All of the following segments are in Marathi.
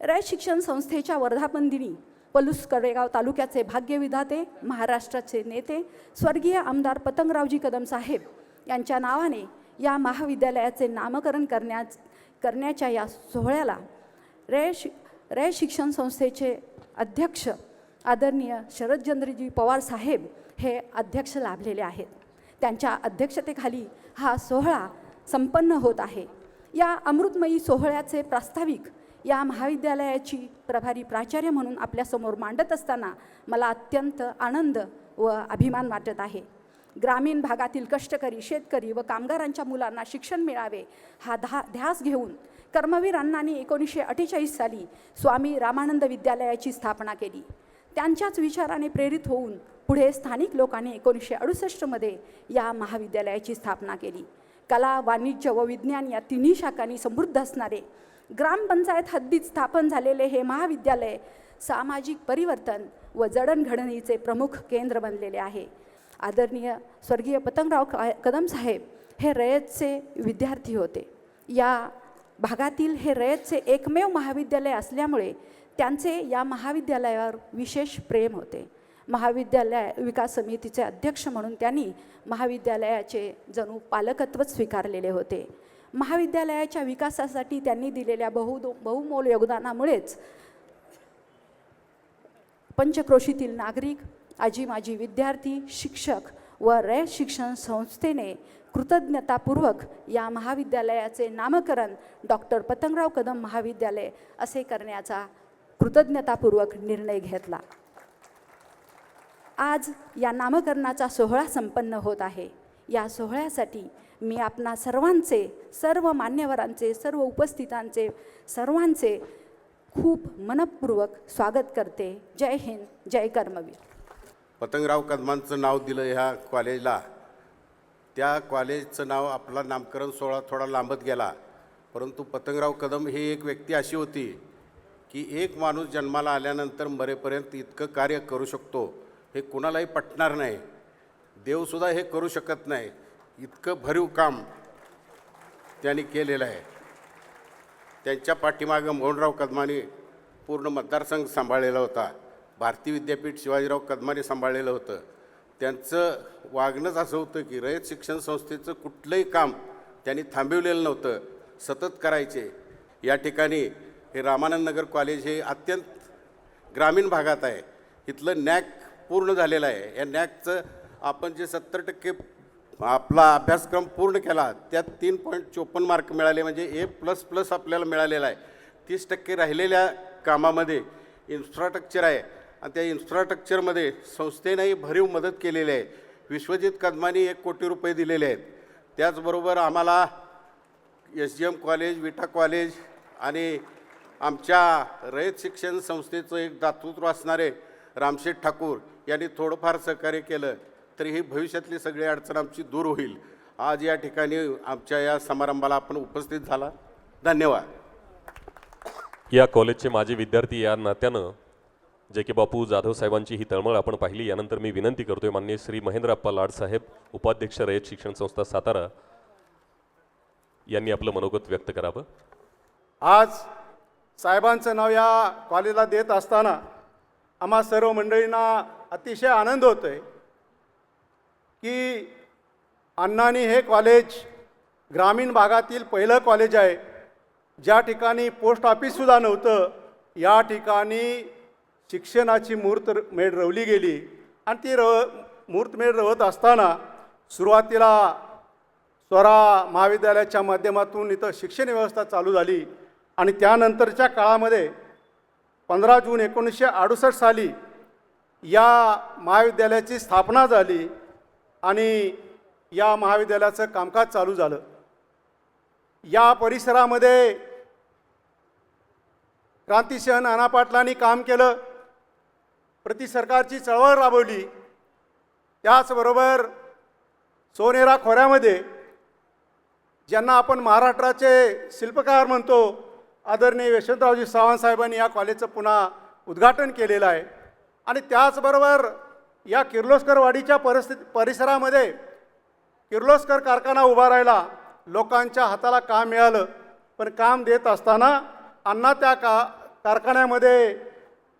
रयत शिक्षण संस्थेच्या वर्धापनदिनी पलूस कडेगाव तालुक्याचे भाग्यविधाते महाराष्ट्राचे नेते स्वर्गीय आमदार पतंगरावजी कदम साहेब यांच्या नावाने या महाविद्यालयाचे नामकरण करण्या करण्याच्या या सोहळ्याला रय शि रय शिक्षण संस्थेचे अध्यक्ष आदरणीय शरदचंद्रजी पवार साहेब हे अध्यक्ष लाभलेले आहेत. त्यांच्या अध्यक्षतेखाली हा सोहळा संपन्न होत आहे. या अमृतमयी सोहळ्याचे प्रास्ताविक या महाविद्यालयाची प्रभारी प्राचार्य म्हणून आपल्यासमोर मांडत असताना मला अत्यंत आनंद व अभिमान वाटत आहे. ग्रामीण भागातील कष्टकरी शेतकरी व कामगारांच्या मुलांना शिक्षण मिळावे हा धा ध्यास घेऊन कर्मवीर अण्णांनी एकोणीसशे अठ्ठेचाळीस साली स्वामी रामानंद विद्यालयाची स्थापना केली. त्यांच्याच विचाराने प्रेरित होऊन पुढे स्थानिक लोकांनी एकोणीसशे अडुसष्टमध्ये या महाविद्यालयाची स्थापना केली. कला वाणिज्य व विज्ञान या तिन्ही शाखांनी समृद्ध असणारे ग्रामपंचायत हद्दीत स्थापन झालेले हे महाविद्यालय सामाजिक परिवर्तन व जडणघडणीचे प्रमुख केंद्र बनलेले आहे. आदरणीय स्वर्गीय पतंगराव कदम साहेब हे रयतचे विद्यार्थी होते. या भागातील हे रयतचे एकमेव महाविद्यालय असल्यामुळे त्यांचे या महाविद्यालयावर विशेष प्रेम होते. महाविद्यालय विकास समितीचे अध्यक्ष म्हणून त्यांनी महाविद्यालयाचे जणू पालकत्व स्वीकारलेले होते. महाविद्यालयाच्या विकासासाठी त्यांनी दिलेल्या बहु बहुमोल योगदानामुळेच पंचक्रोशीतील नागरिक आजी माजी विद्यार्थी शिक्षक व रय शिक्षण संस्थेने कृतज्ञतापूर्वक या महाविद्यालयाचे नामकरण डॉक्टर पतंगराव कदम महाविद्यालय असे करण्याचा कृतज्ञतापूर्वक निर्णय घेतला. आज या नामकरणाचा सोहळा संपन्न होत आहे. या सोहळ्यासाठी मी आपणा सर्वांचे सर्व मान्यवरांचे सर्व उपस्थितांचे सर्वांचे खूप मनपूर्वक स्वागत करते. जय हिंद जय कर्मवीर. पतंगराव कदमांचं नाव दिलं ह्या कॉलेजला. त्या कॉलेजचं नाव आपला नामकरण सोहळा थोडा लांबत गेला. परंतु पतंगराव कदम ही एक व्यक्ती अशी होती की एक माणूस जन्माला आल्यानंतर मरेपर्यंत इतकं कार्य करू शकतो हे कुणालाही पटणार नाही. देवसुद्धा हे करू शकत नाही. इतकं भरीव काम त्यांनी केलेलं आहे. त्यांच्या पाठीमागं मोहनराव कदमाने पूर्ण मतदारसंघ सांभाळलेला होता. भारतीय विद्यापीठ शिवाजीराव कदमाने सांभाळलेलं होतं. त्यांचं वागणंच असं होतं की रयत शिक्षण संस्थेचं कुठलंही काम त्यांनी थांबवलेलं नव्हतं. सतत करायचे. या ठिकाणी हे रामानंद नगर कॉलेज हे अत्यंत ग्रामीण भागात आहे. इथलं नॅक पूर्ण झालेलं आहे. या नॅकचं आपण जे सत्तर टक्के आपला अभ्यासक्रम पूर्ण केला त्यात तीन पॉईंट चोपन्न मार्क मिळाले म्हणजे ए प्लस प्लस आपल्याला मिळालेला आहे. तीस टक्के राहिलेल्या कामामध्ये इन्फ्रास्ट्रक्चर आहे. आणि त्या इन्फ्रास्ट्रक्चरमध्ये संस्थेनंही भरीव मदत केलेली आहे. विश्वजित कदमानी एक कोटी रुपये दिलेले आहेत. त्याचबरोबर आम्हाला S G M college Vita college आणि आमच्या रयत शिक्षण संस्थेचं एक दातृत्व असणारे रामशेठ ठाकूर यांनी थोडंफार सहकार्य केलं. तरी ही भविष्यातली सगळी अडचण आमची दूर होईल. आज या ठिकाणी आमच्या या समारंभाला आपण उपस्थित झाला. धन्यवाद. या कॉलेजचे माजी विद्यार्थी या नात्यानं जे की बापू जाधव साहेबांची ही तळमळ आपण पाहिली यानंतर मी विनंती करतोय माननीय श्री महेंद्र अप्पा लाड साहेब उपाध्यक्ष रयत शिक्षण संस्था सातारा यांनी आपलं मनोगत व्यक्त करावं. आज साहेबांचं नाव या कॉलेजला देत असताना आम्हा सर्व मंडळींना अतिशय आनंद होतो आहे की अण्णानी हे कॉलेज ग्रामीण भागातील पहिलं कॉलेज आहे. ज्या ठिकाणी पोस्ट ऑफिससुद्धा नव्हतं या ठिकाणी शिक्षणाची मूर्त मेढ रवली गेली. आणि ती रव मूर्तमेढ रवत असताना सुरुवातीला स्वरा महाविद्यालयाच्या माध्यमातून इथं शिक्षण व्यवस्था चालू झाली. आणि त्यानंतरच्या काळामध्ये पंधरा जून एकोणीसशे अडुसष्ट साली या महाविद्यालयाची स्थापना झाली. आणि या महाविद्यालयाचं कामकाज चालू झालं. या परिसरामध्ये क्रांतिसिंह नाना पाटलांनी काम केलं. प्रति सरकारची चळवळ राबवली. त्याचबरोबर सोनेरा खोऱ्यामध्ये ज्यांना आपण महाराष्ट्राचे शिल्पकार म्हणतो आदरणीय यशवंतरावजी सावंत साहेबांनी या कॉलेजचं पुन्हा उद्घाटन केलेलं आहे. आणि त्याचबरोबर या किर्लोस्करवाडीच्या परिस्थिती परिसरामध्ये किर्लोस्कर कारखाना उभा राहिला. लोकांच्या हाताला काम मिळालं पण काम देत असताना अण्णा त्या का कारखान्यामध्ये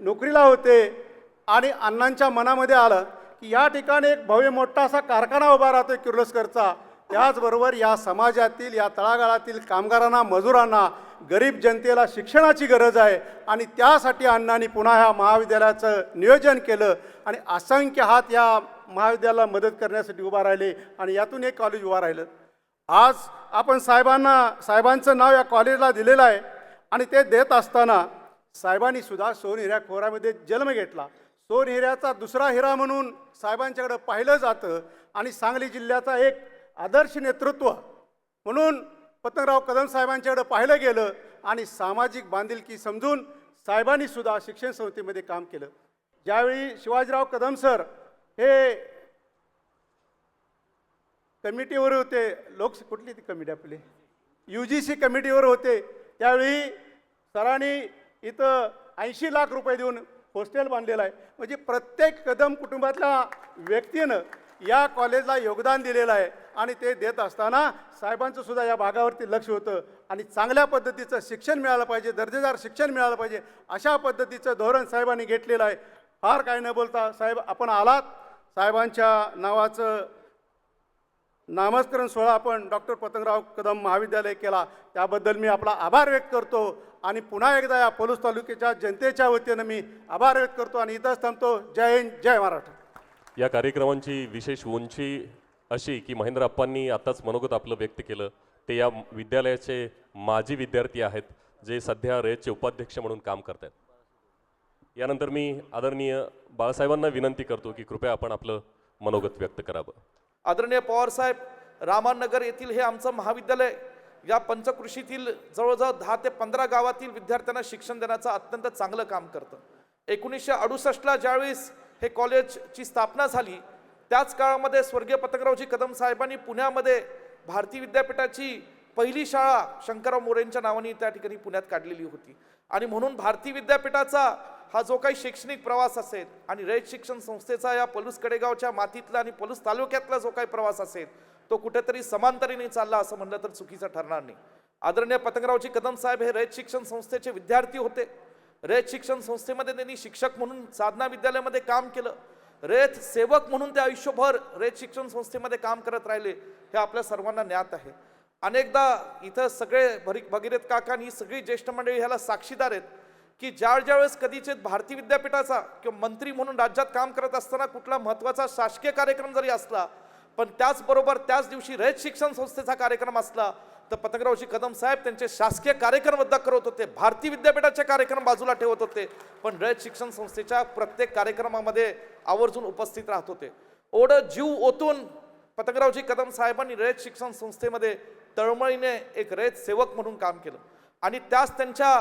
नोकरीला होते आणि अण्णांच्या मनामध्ये आलं की या ठिकाणी एक भव्य मोठा असा कारखाना उभा राहतो किर्लोस्करचा. त्याचबरोबर या समाजातील या तळागाळातील कामगारांना मजुरांना गरीब जनतेला शिक्षणाची गरज आहे आणि त्यासाठी अण्णांनी पुन्हा ह्या महाविद्यालयाचं नियोजन केलं. आणि असंख्य हात या महाविद्यालयाला मदत करण्यासाठी उभा राहिले आणि यातून एक कॉलेज उभा राहिलं. आज आपण साहेबांना साहेबांचं नाव या कॉलेजला दिलेलं आहे आणि ते देत असताना साहेबांनी सुद्धा सोनहिऱ्या खोऱ्यामध्ये जन्म घेतला. सोनहिऱ्याचा दुसरा हिरा म्हणून साहेबांच्याकडं पाहिलं जातं आणि सांगली जिल्ह्याचा एक आदर्श नेतृत्व म्हणून पतंगराव कदम साहेबांच्याकडं पाहिलं गेलं आणि सामाजिक बांधिलकी समजून साहेबांनी सुद्धा शिक्षण संस्थेमध्ये काम केलं. ज्यावेळी शिवाजीराव कदम सर हे कमिटीवर होते लोक कुठली ती कमिटी आपली? यू जी सी कमिटीवर होते त्यावेळी सरांनी इथं ऐंशी लाख रुपये देऊन हॉस्टेल बांधलेलं आहे. म्हणजे प्रत्येक कदम कुटुंबातल्या व्यक्तीनं या कॉलेजला योगदान दिलेलं आहे आणि ते देत असताना साहेबांचं सुद्धा या भागावरती लक्ष होतं आणि चांगल्या पद्धतीचं शिक्षण मिळालं पाहिजे दर्जेदार शिक्षण मिळालं पाहिजे अशा पद्धतीचं धोरण साहेबांनी घेतलेलं आहे. फार काय न बोलता साहेब आपण आलात. साहेबांच्या नावाचं नामस्करण सोहळा आपण डॉक्टर पतंगराव कदम महाविद्यालय केला. त्याबद्दल मी आपला आभार व्यक्त करतो. आणि पुन्हा एकदा या पलूस तालुक्याच्या जनतेच्या वतीनं मी आभार व्यक्त करतो आणि इथंच थांबतो. जय हिंद जय महाराष्ट्र. या कार्यक्रमांची विशेष उंची अशी की महेंद्र अप्पांनी आताच मनोगत आपलं व्यक्त केलं. ते या विद्यालयाचे माजी विद्यार्थी आहेत जे सध्या रेचे उपाध्यक्ष म्हणून काम करत आहेत यानंतर मी आदरणीय बाळासाहेबांना विनंती करतो की कृपया आपण आपलं मनोगत व्यक्त करावं. आदरणीय पवारसाहेब रामानगर येथील हे आमचं महाविद्यालय या पंचकृषीतील जवळजवळ दहा ते पंधरा गावातील विद्यार्थ्यांना शिक्षण देण्याचं अत्यंत चांगलं काम करतं. एकोणीसशे अडुसष्टला ज्यावेळेस हे कॉलेजची स्थापना झाली त्याच काळामध्ये स्वर्गीय पतंगरावजी कदम साहेबांनी पुण्यामध्ये भारती विद्यापीठाची पहिली शाळा शंकरराव मोरेंच्या नावाने त्या ठिकाणी पुण्यात काढलेली होती. आणि म्हणून भारती विद्यापीठाचा हा जो काही शैक्षणिक प्रवास असेल आणि रयत शिक्षण संस्थेचा या पलूस कडेगावच्या मातीतला आणि पलूस तालुक्यातला जो काही प्रवास असेल तो कुठेतरी समांतरीने चालला असं म्हणलं तर चुकीचं ठरणार नाही. आदरणीय पतंगरावजी कदम साहेब हे रयत शिक्षण संस्थेचे विद्यार्थी होते. रयत शिक्षण संस्थेमध्ये त्यांनी शिक्षक म्हणून साधना विद्यालयामध्ये काम केलं. रयत सेवक म्हणून ते आयुष्यभर रयत शिक्षण संस्थेमध्ये काम करत राहिले हे आपल्या सर्वांना ज्ञात आहे. अनेकदा इथं सगळे भरी भगीरथ काका आणि ही सगळी ज्येष्ठ मंडळी ह्याला साक्षीदार आहेत. की ज्या ज्यावेळेस कधीचे भारती विद्यापीठाचा किंवा मंत्री म्हणून राज्यात काम करत असताना कुठला महत्त्वाचा शासकीय कार्यक्रम जरी असला पण त्याचबरोबर त्याच दिवशी रयत शिक्षण संस्थेचा कार्यक्रम असला तर पतंगरावजी कदम साहेब त्यांचे शासकीय कार्यक्रम रद्द करत होते भारती विद्यापीठाचे कार्यक्रम बाजूला ठेवत होते पण रयत शिक्षण संस्थेच्या प्रत्येक कार्यक्रमामध्ये आवर्जून उपस्थित राहत होते. ओढं जीव ओतून पतंगरावजी कदम साहेबांनी रयत शिक्षण संस्थेमध्ये तळमळीने एक रयत सेवक म्हणून काम केलं. आणि त्याच त्यांच्या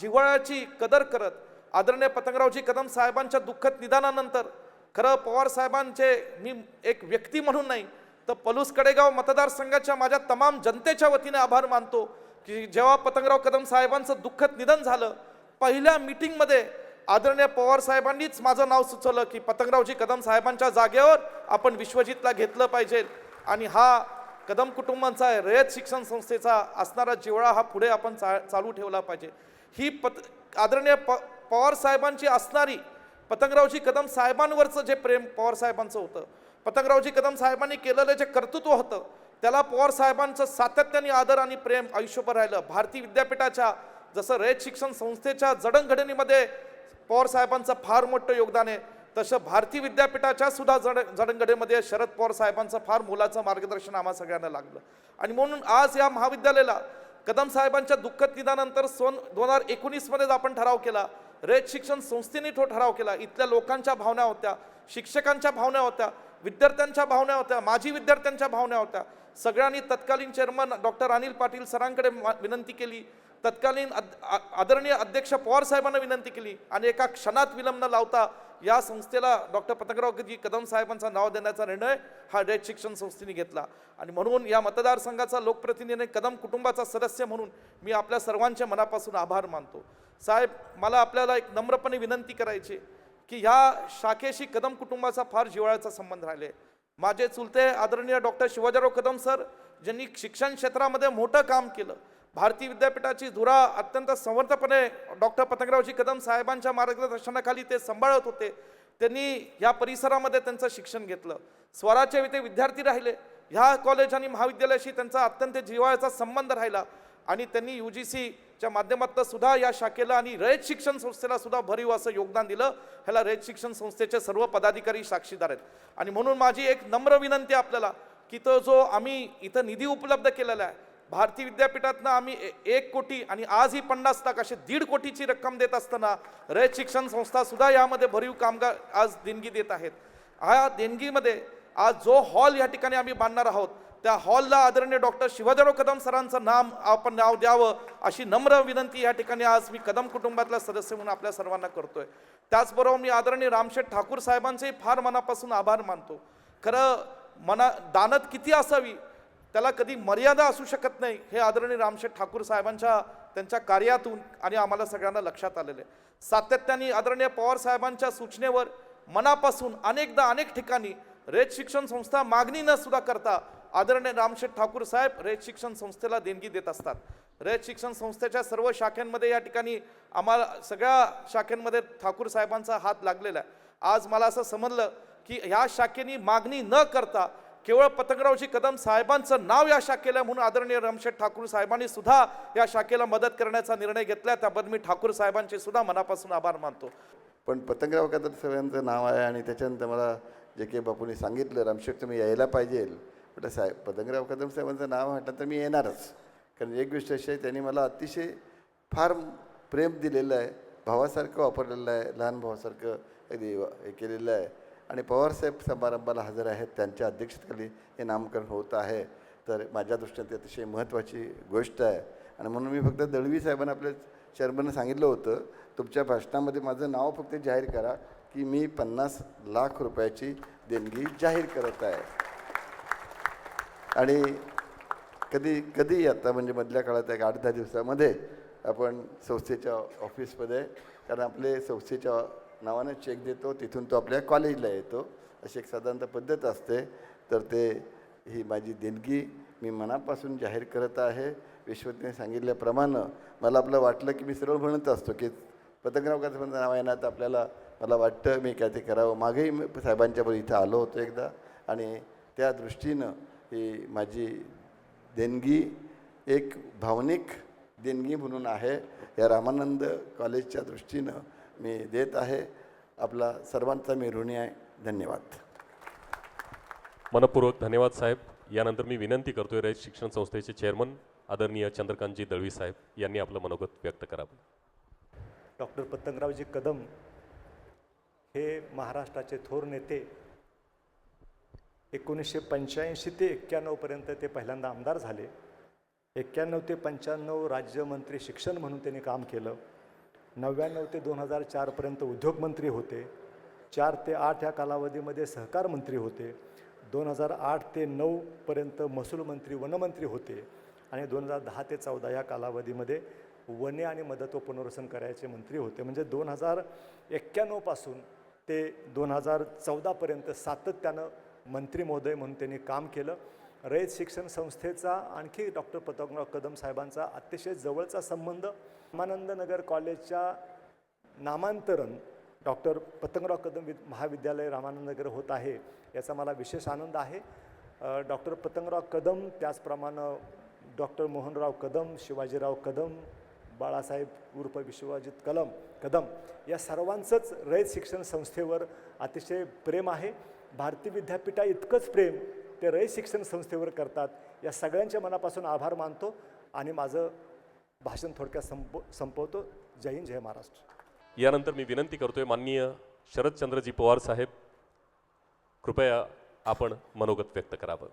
जिव्हाळ्याची कदर करत आदरणीय पतंगरावजी कदम साहेबांच्या दुःखद निदानानंतर खरं पवार साहेबांचे मी एक व्यक्ती म्हणून नाही तर पलूस कडेगाव मतदारसंघाच्या माझ्या तमाम जनतेच्या वतीने आभार मानतो की जेव्हा पतंगराव कदम साहेबांचं दुःखद निधन झालं पहिल्या मीटिंगमध्ये आदरणीय पवार साहेबांनीच माझं नाव सुचवलं की पतंगरावजी कदम साहेबांच्या जागेवर आपण विश्वजितला घेतलं पाहिजे. आणि हा कदम कुटुंबांचा रयत शिक्षण संस्थेचा असणारा जिवळा हा पुढे आपण चा चालू ठेवला पाहिजे. ही पत आदरणीय प पवार साहेबांची असणारी पतंगरावजी कदम साहेबांवरचं जे प्रेम पवार साहेबांचं होतं पतंगरावजी कदम साहेबांनी केलेलं जे कर्तृत्व होतं त्याला पवार साहेबांचं सातत्याने आदर आणि प्रेम आयुष्यभर राहिलं. भारतीय विद्यापीठाच्या जसं रयत शिक्षण संस्थेच्या जडणघडणीमध्ये पवार साहेबांचं फार मोठं योगदान आहे तसं भारती विद्यापीठाच्या सुद्धा जड जडणघडीमध्ये शरद पवार साहेबांचं फार मोलाचं मार्गदर्शन आम्हा सगळ्यांना लागलं. आणि म्हणून आज या महाविद्यालयाला कदम साहेबांच्या दुःखद निदानंतर सन दोन हजार एकोणीसमध्येच आपण ठराव केला. रयत शिक्षण संस्थेने तो ठराव केला. इथल्या लोकांच्या भावना होत्या शिक्षकांच्या भावना होत्या विद्यार्थ्यांच्या भावना होत्या माजी विद्यार्थ्यांच्या भावना होत्या. सगळ्यांनी तत्कालीन चेअरमन डॉक्टर अनिल पाटील सरांकडे मा- विनंती केली. तत्कालीन अद- आ- आदरणीय अध्यक्ष पवार साहेबांना विनंती केली आणि एका क्षणात विलंब न लावता या संस्थेला डॉक्टर पतंगरावजी कदम साहेबांचं नाव देण्याचा निर्णय हा डेट शिक्षण संस्थेने घेतला. आणि म्हणून या मतदारसंघाचा लोकप्रतिनिधीने कदम कुटुंबाचा सदस्य म्हणून मी आपल्या सर्वांच्या मनापासून आभार मानतो. साहेब मला आपल्याला एक नम्रपणे विनंती करायची की ह्या शाखेशी कदम कुटुंबाचा फार जिव्हाळ्याचा संबंध राहिले माझे चुलते आदरणीय डॉक्टर शिवाजीराव कदम सर ज्यांनी शिक्षण क्षेत्रामध्ये मोठं काम केलं भारतीय विद्यापीठाची धुरा अत्यंत समर्थपणे डॉक्टर पतंगरावजी कदम साहेबांच्या मार्गदर्शनाखाली ते सांभाळत होते. त्यांनी या परिसरामध्ये त्यांचं शिक्षण घेतलं. स्वराच्या इथे विद्यार्थी राहिले. ह्या कॉलेज आणि महाविद्यालयाशी त्यांचा अत्यंत जिव्हाळ्याचा संबंध राहिला. आणि त्यांनी यू जी सीच्या माध्यमातून सुद्धा या शाखेला आणि रयत शिक्षण संस्थेला सुद्धा भरीव असं योगदान दिलं. ह्याला रयत शिक्षण संस्थेचे सर्व पदाधिकारी साक्षीदार आहेत. आणि म्हणून माझी एक नम्र विनंती आपल्याला की तो जो आम्ही इथं निधी उपलब्ध केलेला आहे भारतीय विद्यापीठातनं आम्ही ए- एक कोटी आणि आजही पन्नास लाख असे दीड कोटीची रक्कम देत असताना रयत शिक्षण संस्था सुद्धा यामध्ये भरीव कामगार आज देणगी देत आहेत. ह्या देणगीमध्ये आज जो हॉल या ठिकाणी आम्ही बांधणार आहोत त्या हॉलला आदरणीय डॉक्टर शिवाजीराव कदम सरांचं नाम आपण नाव द्यावं अशी नम्र विनंती या ठिकाणी आज मी कदम कुटुंबातला सदस्य म्हणून आपल्या सर्वांना करतोय. त्याचबरोबर मी आदरणीय रामशेठ ठाकूर साहेबांचेही फार मनापासून आभार मानतो. खरं मना दानत किती असावी त्याला कधी मर्यादा असू शकत नाही. हे आदरणीय रामशेठ ठाकूर साहेबांच्या त्यांच्या कार्यातून आणि आम्हाला सगळ्यांना लक्षात आलेलं आहे. सातत्याने आदरणीय पवार साहेबांच्या सूचनेवर मनापासून अनेकदा अनेक ठिकाणी रेत शिक्षण संस्था मागणी न सुद्धा करता आदरणीय रामशेठ ठाकूर साहेब रेत शिक्षण संस्थेला देणगी देत असतात. रेत शिक्षण संस्थेच्या सर्व शाखांमध्ये या ठिकाणी आम्हाला सगळ्या शाखांमध्ये ठाकूर साहेबांचा हात लागलेला आहे. आज मला असं समजलं की ह्या शाखेनी मागणी न करता केवळ पतंगरावजी कदम साहेबांचं नाव या शाखेला म्हणून आदरणीय रमशेठ ठाकूर साहेबांनी सुद्धा या शाखेला मदत करण्याचा निर्णय घेतला त्याबद्दल मी ठाकूर साहेबांचे सुद्धा मनापासून आभार मानतो. पण पतंगराव कदम साहेबांचं नाव आहे आणि त्याच्यानंतर मला जे काही बापूंनी सांगितलं रामशेठ तुम्ही यायला पाहिजे. म्हटलं साहेब पतंगराव कदम साहेबांचं नाव म्हटलं तर मी येणारच. कारण एक गोष्ट अशी आहे त्यांनी मला अतिशय फार प्रेम दिलेलं आहे. भावासारखं वापरलेलं आहे लहान भावासारखं अगदी हे केलेलं आहे. आणि पवारसाहेब समारंभाला हजर आहेत त्यांच्या अध्यक्षतेखाली हे नामकरण होत आहे. तर माझ्या दृष्टीने ती अतिशय महत्त्वाची गोष्ट आहे. आणि म्हणून मी फक्त दळवी साहेबांना आपल्या चेअरमननं सांगितलं होतं तुमच्या भाषणामध्ये माझं नाव फक्त जाहीर करा की मी पन्नास लाख रुपयाची देणगी जाहीर करत आहे. आणि कधी कधी आता म्हणजे मधल्या काळात एक आठ दहा दिवसामध्ये आपण संस्थेच्या ऑफिसमध्ये कारण आपले संस्थेच्या नावानं चेक देतो तिथून तो आपल्या कॉलेजला येतो. अशी एक साधारणतः पद्धत असते. तर ते ही माझी देणगी मी मनापासून जाहीर करत आहे. विश्वतने सांगितल्याप्रमाणे मला आपलं वाटलं की मी सरळ म्हणत असतो की पतंगराव कसं नाव आहे ना तर आपल्याला मला वाटतं मी काय ते करावं. मागेही मी साहेबांच्याबरोबर इथं आलो होतो एकदा. आणि त्या दृष्टीनं ही माझी देणगी एक भावनिक देणगी म्हणून आहे. या रामानंद कॉलेजच्या दृष्टीनं मी देत आहे. आपला सर्वांचा मी ऋणी आहे. धन्यवाद. मनपूर्वक धन्यवाद साहेब. यानंतर मी विनंती करतोय रयत शिक्षण संस्थेचे चेअरमन आदरणीय चंद्रकांतजी दळवी साहेब यांनी आपलं मनोगत व्यक्त करावं. डॉक्टर पतंगरावजी कदम हे महाराष्ट्राचे थोर नेते एकोणीसशे पंच्याऐंशी ते एक्क्याण्णवपर्यंत ते पहिल्यांदा आमदार झाले. एक्क्याण्णव ते पंच्याण्णव राज्यमंत्री शिक्षण म्हणून त्यांनी काम केलं. नव्याण्णव ते दोन हजार चारपर्यंत उद्योगमंत्री होते. चार ते आठ या कालावधीमध्ये सहकार मंत्री होते. दोन हजार आठ ते नऊपर्यंत महसूल मंत्री वनमंत्री होते. आणि दोन हजार दहा ते चौदा या कालावधीमध्ये वने आणि मदत व पुनर्वसन करायचे मंत्री होते. म्हणजे दोन हजार एक्क्याण्णवपासून ते दोन हजार चौदापर्यंत सातत्यानं मंत्री महोदय म्हणून त्यांनी काम केलं. रयत शिक्षण संस्थेचा आणखी डॉक्टर पतंगराव कदम साहेबांचा अतिशय जवळचा संबंध. रामानंद नगर कॉलेजच्या नामांतरण डॉक्टर पतंगराव कदम वि महाविद्यालय रामानंद नगर होत आहे याचा मला विशेष आनंद आहे. डॉक्टर पतंगराव कदम त्याचप्रमाणे डॉक्टर मोहनराव कदम शिवाजीराव कदम बाळासाहेब उर्फ विश्वजित कलम कदम या सर्वांचंच रयत शिक्षण संस्थेवर अतिशय प्रेम आहे. भारतीय विद्यापीठा इतकंच प्रेम ते रयत शिक्षण संस्थेवर करतात. या सगळ्यांच्या मनापासून आभार मानतो आणि माझं भाषण थोडक्यात संप संपवतो. जय हिंद जय महाराष्ट्र. यानंतर मी विनंती करतोय माननीय शरदचंद्रजी पवार साहेब कृपया आपण मनोगत व्यक्त करावं.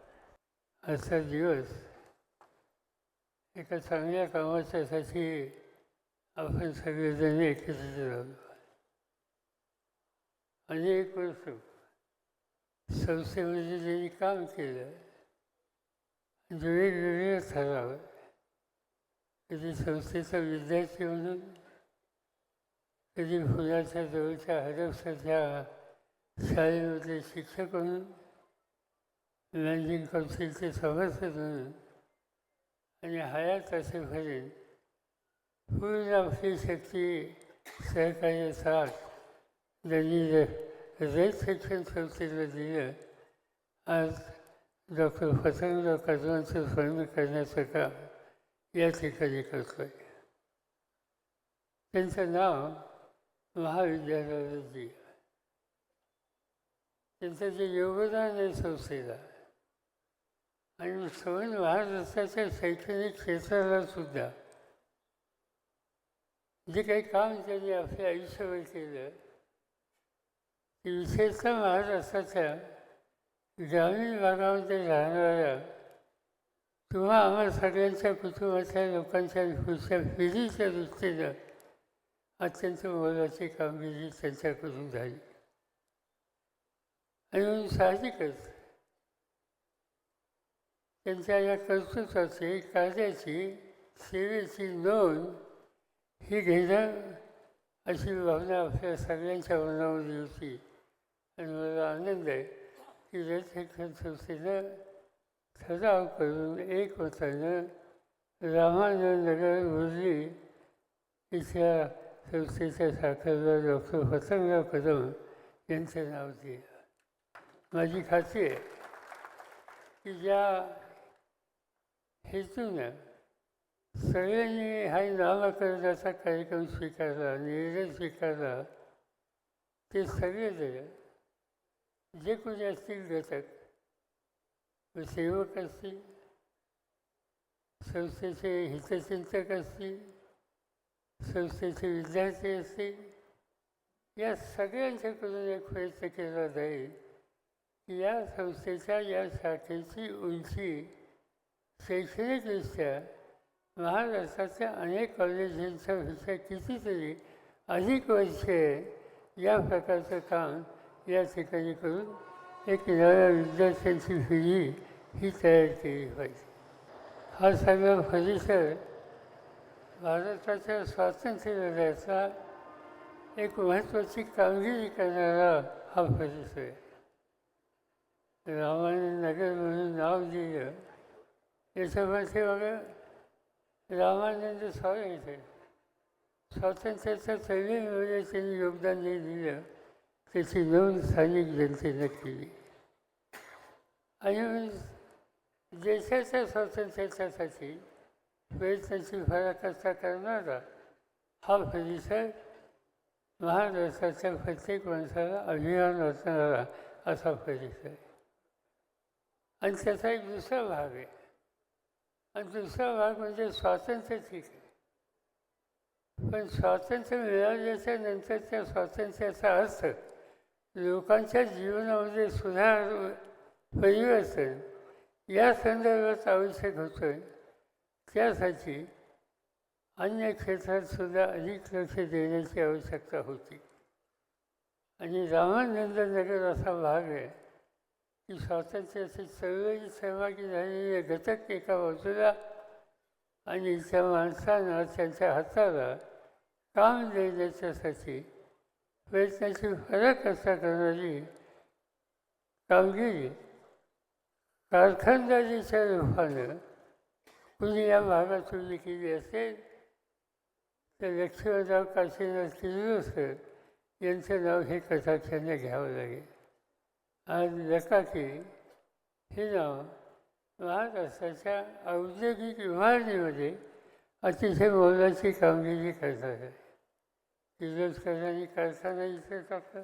आजचा दिवस एका चांगल्या कामाच्यासाठी आपण सगळेजण एकत्रित राहतो अनेक वर्ष संस्थेमध्ये ज्यांनी काम केलं जे वेगवेगळे ठराव कधी संस्थेचा विद्यार्थी म्हणून कधी फुलाच्या जवळच्या हरपसाच्या शाळेमध्ये शिक्षक म्हणून मॅनेजिंग कौन्सिलचे सभासद म्हणून आणि हयात असेपर्यंत पूर्ण आपली शक्ती सहकार्य साथ त्यांनी रेल शिक्षण संस्थेला दिलं आज डॉक्टर पतंगराव कदमांचं स्मरण करण्याचं काम या ठिकाणी करतोय. त्यांचं नाव महाविद्यालयाला दिलं त्यांचं जे योगदान आहे संस्थेला आणि संबंध महाराष्ट्राच्या शैक्षणिक क्षेत्राला सुद्धा जे काही काम त्यांनी आपल्या आयुष्यावर केलं विशेषतः महाराष्ट्राच्या ग्रामीण भागामध्ये राहणाऱ्या किंवा आम्हा सगळ्यांच्या कुटुंबाच्या लोकांच्या पुढच्या पिढीच्या दृष्टीनं अत्यंत मोलाची कामगिरी त्यांच्याकडून झाली. आणि म्हणून साहजिकच त्यांच्या या कर्तृत्वाची कार्याची सेवेची नोंद ही घेणं अशी भावना आपल्या सगळ्यांच्या मनामध्ये होती. आनंद आहे की रथ शिक्षण संस्थेनं करून एक होतानं रामानंदनगर मुरली इथल्या संस्थेच्या साखरदार डॉक्टर पतंगराव कदम यांचं नाव दिलं. माझी खात्री आहे की ज्या हेतूनं सगळ्यांनी हा नामकरणाचा कार्यक्रम स्वीकारला निर्णय स्वीकारला ते सगळे सगळेजण जे कोणी असतील घटक सेवक असतील संस्थेचे हितचिंतक असतील संस्थेचे विद्यार्थी असतील या सगळ्यांच्याकडून एक प्रयत्न केला जाईल की या संस्थेच्या या शाखेची उंची शैक्षणिकदृष्ट्या महाराष्ट्राच्या अनेक कॉलेजांच्या विषय कितीतरी अधिक वर्ष या प्रकारचं काम या ठिकाणी करून एक नव्या विद्यार्थ्यांची पिढी ही तयार केली पाहिजे. हा सगळा परिसर भारताच्या स्वातंत्र्य लढ्याचा एक महत्त्वाची कामगिरी करणारा हा परिसर आहे. रामाने नगर म्हणून नाव दिलं याच्यामध्ये बघा रामानंद स्वामी स्वातंत्र्याच्या चळवळीमध्ये त्यांनी योगदान दिलं त्याची नोंद स्थानिक जनतेनं केली आणि देशाच्या स्वातंत्र्यासाठी प्रयत्नाची फराकर्ता करणारा हा परिसर महाराष्ट्राच्या प्रत्येक माणसाला अभिमान वाटणारा असा परिसर आणि त्याचा एक दुसरा भाग आहे आणि दुसरा भाग म्हणजे स्वातंत्र्य ठीक आहे पण स्वातंत्र्य मिळाल्याच्या नंतरच्या स्वातंत्र्याचा अर्थ लोकांच्या जीवनामध्ये सुधार परिवर्तन या संदर्भात आवश्यक होतं आहे त्यासाठी अन्य क्षेत्रात सुद्धा अधिक लक्ष देण्याची आवश्यकता होती. आणि रामानंदनगर असा भाग आहे की स्वातंत्र्याचे चळवळी सहभागी झालेले घटक एका बाजूला आणि त्या माणसांना त्यांच्या हाताला काम देण्याच्यासाठी प्रयत्नाची फरक असा करणारी कामगिरी. कारखानदारीच्या रूपानं कुणी या भागात उभी केली असेल तर लक्ष्मणराव काशीनाथ किर्लोस्कर यांचं नाव हे कथाख्याने घ्यावं लागेल. आज लकाकी हे नाव महाराष्ट्राच्या औद्योगिक इमारतीमध्ये अतिशय मोलाची कामगिरी करतात. आहे किर्लोस्करांनी कारखाना इथे टाकला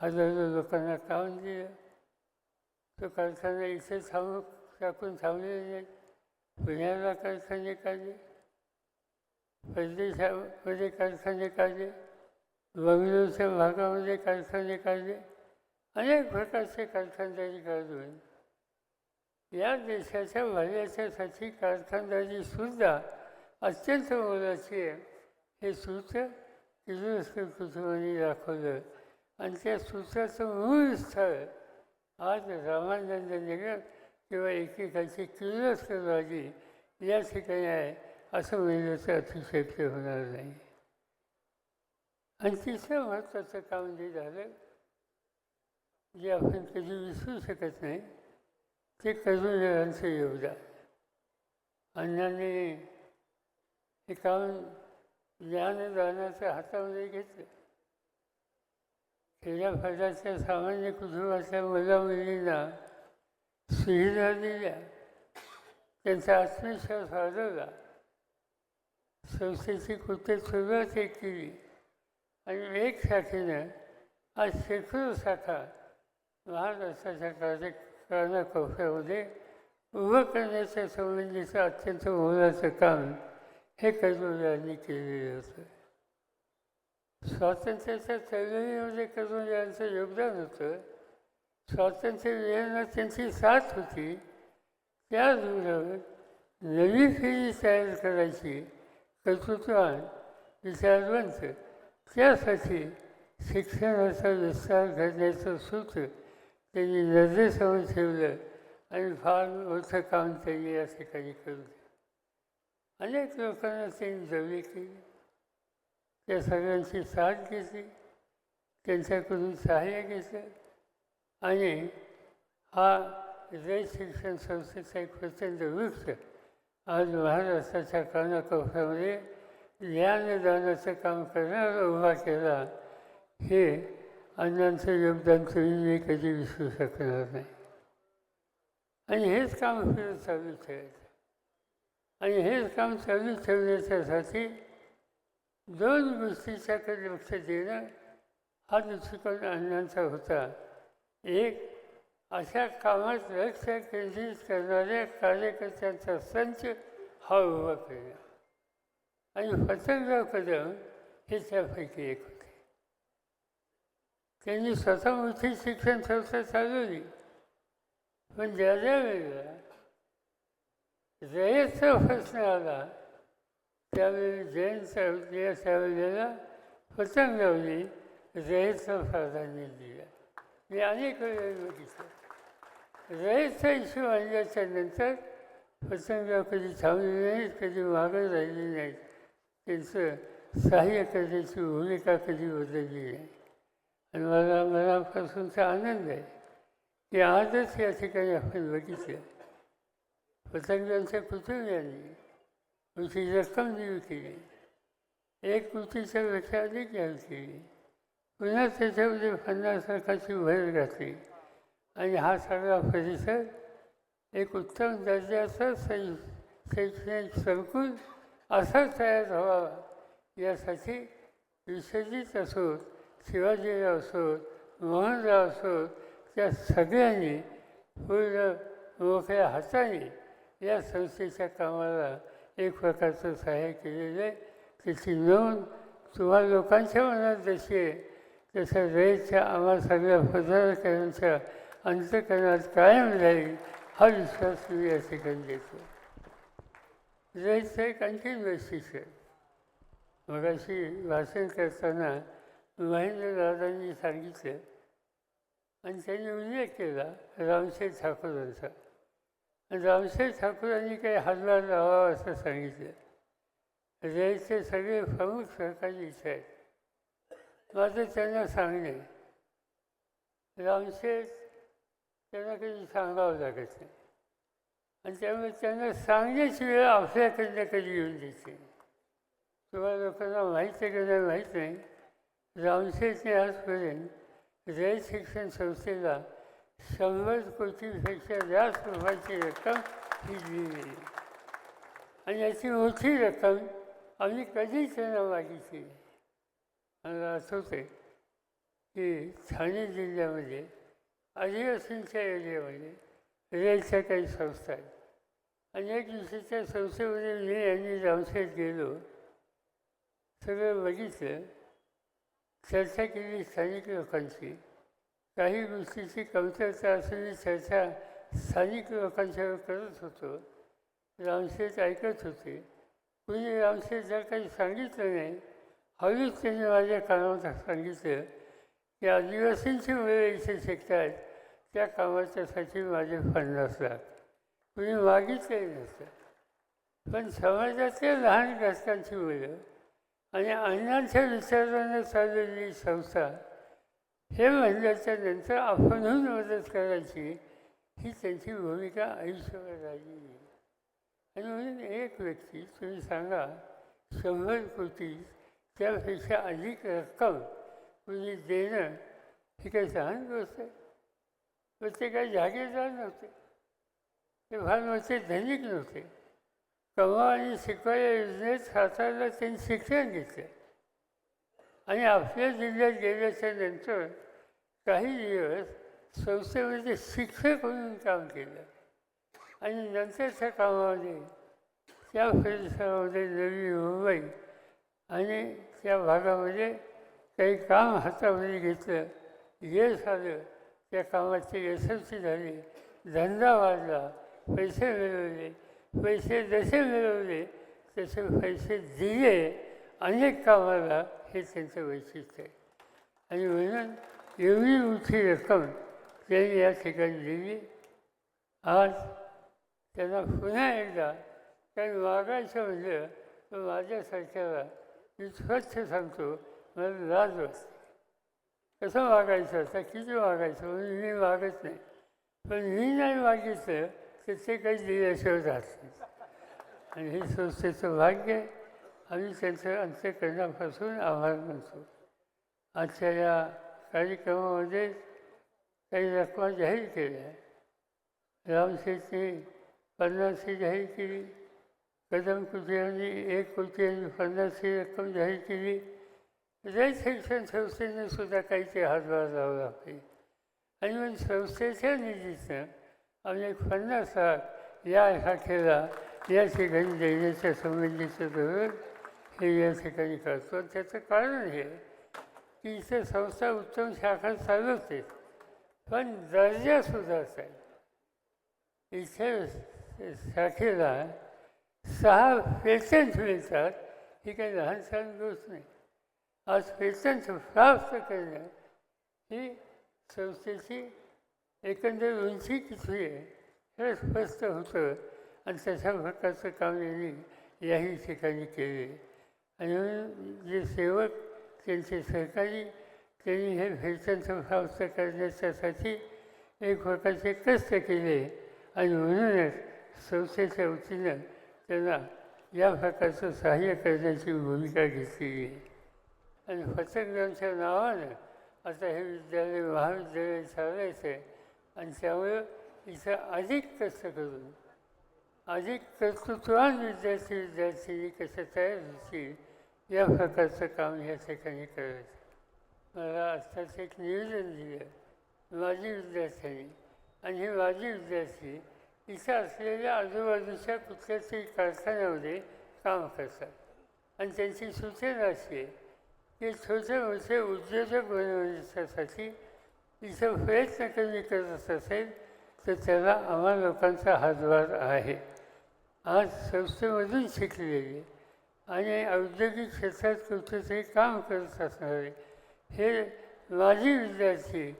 हजारो लोकांना काम दिलं तो कारखाना इथे थांबू टाकून थांबलेले नाही पुण्याला कारखाने काढले परदेशामध्ये कारखाने काढले बंगलोरच्या भागामध्ये कारखाने काढले अनेक प्रकारचे कारखानदारी काढून या देशाच्या भल्याच्यासाठी कारखानदारीसुद्धा अत्यंत मोलाची आहे हे। सूत्र किर्लोस्कर कुटुंबाने दाखवलं. आणि त्या सूत्राचं मूळ स्थळ. आज रामानंद नगर किंवा एकेकाची किर्लोस्करवादी या ठिकाणी आहे असं म्हणलं तर होणार नाही. आणि तिसरं महत्त्वाचं काम जे झालं जे आपण कधी विसरू शकत नाही ते करुणरांचं योगदान. अण्णांनी हे काम ज्ञानदानाचं हातामध्ये घेतलं. खेड्यापाड्याच्या सामान्य कुटुंबाच्या मुला मुलींना सुविधा दिल्या. त्यांचा आत्मविश्वास वाढवला. संस्थेची कुठे सुरुवात एक केली आणि एक शाखेनं आज शेकडो शाखा महाराष्ट्राच्या कार्यकारणा कोपऱ्यामध्ये उभं करण्याच्या संबंधीचं अत्यंत मोलाचं काम हे कजोल केलेलं होतं स्वातंत्र्याच्या चळवळीमध्ये कजोल योगदान होतं. स्वातंत्र्य त्यांची साथ होती. त्या जोरावर नवी पिढी तयार करायची कर्तृत्वान विचारवंत. त्यासाठी शिक्षणाचा विस्तार करण्याचं सूत्र त्यांनी नजरेसमोर ठेवलं आणि फार मोठं काम त्यांनी या ठिकाणी करून अनेक लोकांना त्यांनी जवळ केली. त्या सगळ्यांची साथ घेतली. त्यांच्याकडून सहाय्य घेतलं. आणि हा हृदय शिक्षण संस्थेचा एक प्रचंड वृक्ष आज महाराष्ट्राच्या कानाकोपऱ्यामध्ये ज्ञानदानाचं काम करणारा उभा केला हे अण्णांचं योगदान तुम्ही मी कधी विसरू शकणार नाही. आणि हेच काम पुढे चालू ठेवायचं. आणि हेच काम चालू ठेवण्याच्यासाठी दोन गोष्टीच्याकडे लक्ष देणं हा दृष्टिकोन अण्णांचा होता. एक अशा कामात लक्ष केंद्रित करणाऱ्या कार्यकर्त्यांचा संच हा उभा केला आणि पतंगराव कदम हे त्यापैकी एक होते. त्यांनी स्वतः मोठी शिक्षण संस्था चालवली. पण ज्या ज्या वेळेला रयतचा प्रश्न आला त्यावेळी जयंत साहेब त्यावेळेला पतंगरावनी रयतचं प्राधान्य दिलं. मी अनेक वेळेला बघितलं रयतचा इश्यू आणल्याच्या नंतर पतंगराव कधी थांबले नाहीत कधी मागं राहिले नाहीत. त्यांचं सहाय्य करण्याची भूमिका कधी बदलली नाही. आणि मला मनापासूनचा आनंद आहे की आजच या ठिकाणी आपण बघितलं. पतंगांच्या कुटुंबियांनी मोठी रक्कम देऊ केली एक कोटीच्या पेक्षा अधिक जाहीर केली पुन्हा त्याच्यामध्ये पन्नास लाखाची भर घातली. आणि हा सगळा परिसर एक उत्तम दर्जाचा शै शैक्षणिक संकुल असा तयार व्हावा यासाठी विसर्जित असोत शिवाजीराव असोत मोहनराव असोत त्या सगळ्यांनी पूर्ण मोकळ्या हाताने या संस्थेच्या कामाला एक प्रकारचं सहाय्य केलेलं आहे. त्याची नोंद तुम्हा लोकांच्या मनात जशी आहे तसं रेच्या आम्हाला सगळ्या अंतकरणात कायम राहील हा विश्वास मी या ठिकाणी देतो. रेचं एक आणखीन वैशिष्ट्य मग अशी भाषण करताना महेंद्रदादांनी सांगितलं आणि त्यांनी उल्लेख केला रामशेठ ठाकूरांचा. रामशेर ठाकूरांनी काही हल्ला लावावा असं सांगितलं. जयचे सगळे प्रमुख सरकारी इच्छा आहेत. माझं त्यांना सांगणे रामशेठ त्यांना कधी सांगावं लागत नाही. आणि त्यामुळे त्यांना सांगण्याची वेळ आपल्याकडनं कधी येऊन देते तुम्हाला लोकांना माहीत आहे की नाही माहीत नाही. रामशेठने आजपर्यंत जय शिक्षण संस्थेला शंभर कोटीपेक्षा जास्त रुपयाची रक्कम ही दिली आणि याची मोठी रक्कम आम्ही कधीच त्यांना मागितली मला आठवते की ठाणे जिल्ह्यामध्ये आदिवासींच्या एरियामध्ये रेलच्या काही संस्था आहेत. आणि एक संस्थेमध्ये मी यांनी रामशेठ गेलो. सगळं बघितलं. चर्चा केली स्थानिक लोकांची काही गोष्टीची कमतरता असलेली चर्चा स्थानिक लोकांच्यावर करत होतो. रामशेठ ऐकत होते. कुणी रामशेठ जर काही सांगितलं नाही हळूच त्यांनी माझ्या कामात सांगितलं की आदिवासींची मुलं इथे शिकतात त्या कामाच्यासाठी माझे पन्नास लाख कुणी मागितलंही नसतं. पण समाजातल्या लहान घटकांची मुलं आणि अण्णांच्या विचारांना चाललेली संस्था हे म्हणल्याच्या नंतर आपणहून मदत करायची ही त्यांची भूमिका आयुष्यभर राहिली आणि म्हणून एक व्यक्ती तुम्ही सांगा शंभर कोटी त्यापेक्षा अधिक रक्कम म्हणजे देणं ही काही सहन गोष्ट आहे. पण ते काही जागीरदार नव्हते. ते फार मोठे धनिक नव्हते. कमा आणि शिकवाया योजनेत सातारला त्यांनी शिक्षण घेतलं. आणि आपल्या जिल्ह्यात गेल्याच्यानंतर काही दिवस संस्थेमध्ये शिक्षक म्हणून काम केलं. आणि नंतरच्या कामामध्ये त्या परिसरामध्ये नवी मुंबई आणि त्या भागामध्ये काही काम हातामध्ये घेतलं. यश आलं त्या कामाची यशस्वी झाली. धंदा वाढला. पैसे मिळवले. पैसे जसे मिळवले तसे पैसे दिले. अनेक कामाला हे त्यांचं वैशिष्ट्य आहे. आणि म्हणून एवढी मोठी रक्कम त्यांनी या ठिकाणी दिली आज त्यांना पुन्हा एकदा कारण वागायचं म्हणजे तर माझ्यासारख्याला मी स्वच्छ सांगतो मला लाज वाटते. कसं वागायचं? आता किती वागायचं? म्हणून मी वागत नाही. पण मी नाही वागितलं तर ते काही दिल्याशिवाय राहत नाही. आणि हे संस्थेचं भाग्य आम्ही त्यांचं अंत्यकरणापासून आभार मानतो. आजच्या या कार्यक्रमामध्ये काही रकमा जाहीर केल्या रामशेठने पन्नासशे जाहीर केली कदम कुटियांनी एक कोटी आणि पन्नासशे रक्कम जाहीर केली रयत शिक्षण संस्थेने सुद्धा काही ते हातभार लावला पाहिजे आणि मग संस्थेच्या निधीतनं आम्ही पन्नास लाख या शाखेला या ठिकाणी देण्याच्या संबंधीचं धोरण हे या ठिकाणी करतो त्याचं कारण हे। की इथे संस्था उत्तम शाखा चालवते पण दर्जा सुधारत आहे. इथे शाखेला सहा पेटंट मिळतात. ही काही लहान सहान गोष्ट नाही. आज पेटंट प्राप्त करणं ही संस्थेची एकंदर उंची किती आहे हे स्पष्ट होतं आणि तशा प्रकारचं काम यांनी याही ठिकाणी केले. आणि जे सेवक त्यांचे सहकारी त्यांनी हे पेटंट समाप्त करण्याच्यासाठी एक प्रकारचे कष्ट केले. आणि म्हणूनच संस्थेच्या वतीनं त्यांना या प्रकारचं सहाय्य करण्याची भूमिका घेतलेली आहे. आणि पतंगांच्या नावानं आता हे विद्यालय महाविद्यालय चालायचं आहे. आणि त्यामुळं इथं अधिक कष्ट करून अधिक कर्तृत्वान विद्यार्थी विद्यार्थिनी कसं तयार होतील या प्रकारचं काम या ठिकाणी करायचं. मला आत्ताच एक निवेदन दिलं. माजी विद्यार्थ्यांनी. आणि हे माजी विद्यार्थी इथं असलेल्या आजूबाजूच्या कुठल्या तरी कारखान्यामध्ये काम करतात. आणि त्यांची सूचना अशी आहे की छोटे मोठे उद्योजक बनवण्यासाठी इथं प्रयत्न कमी करत असेल तर त्याला आम्हा लोकांचा हातभार आहे. आज संस्थेमधून शिकलेली आणि औद्योगिक क्षेत्रात कुठेतरी काम करत असणारे हे माजी विद्यार्थी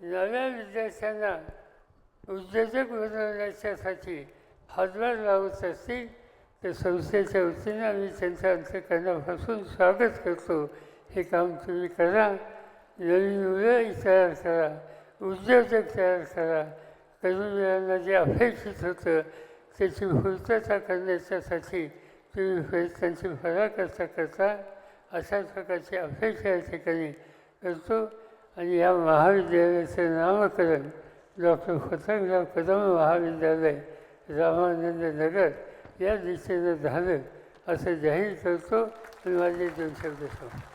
नव्या विद्यार्थ्यांना उद्योजक बनवण्याच्यासाठी हातभार लावत असतील तर संस्थेच्या वतीनं आम्ही त्यांच्या अंतकरणापासून स्वागत करतो. हे काम तुम्ही करा. नवीन मुलं तयार करा. उद्योजक तयार करा. तरुणांना जे अपेक्षित होतं. त्याची पूर्तता करण्याच्यासाठी त्यांची प्रयत्नांची पराकाष्ठा करता अशा प्रकारची अपेक्षा या ठिकाणी करतो. आणि या महाविद्यालयाचं नामकरण डॉक्टर पतंगराव कदम महाविद्यालय रामानंद नगर या दिशेनं झालं असं जाहीर करतो. आणि माझे दोन शब्द सांगतो.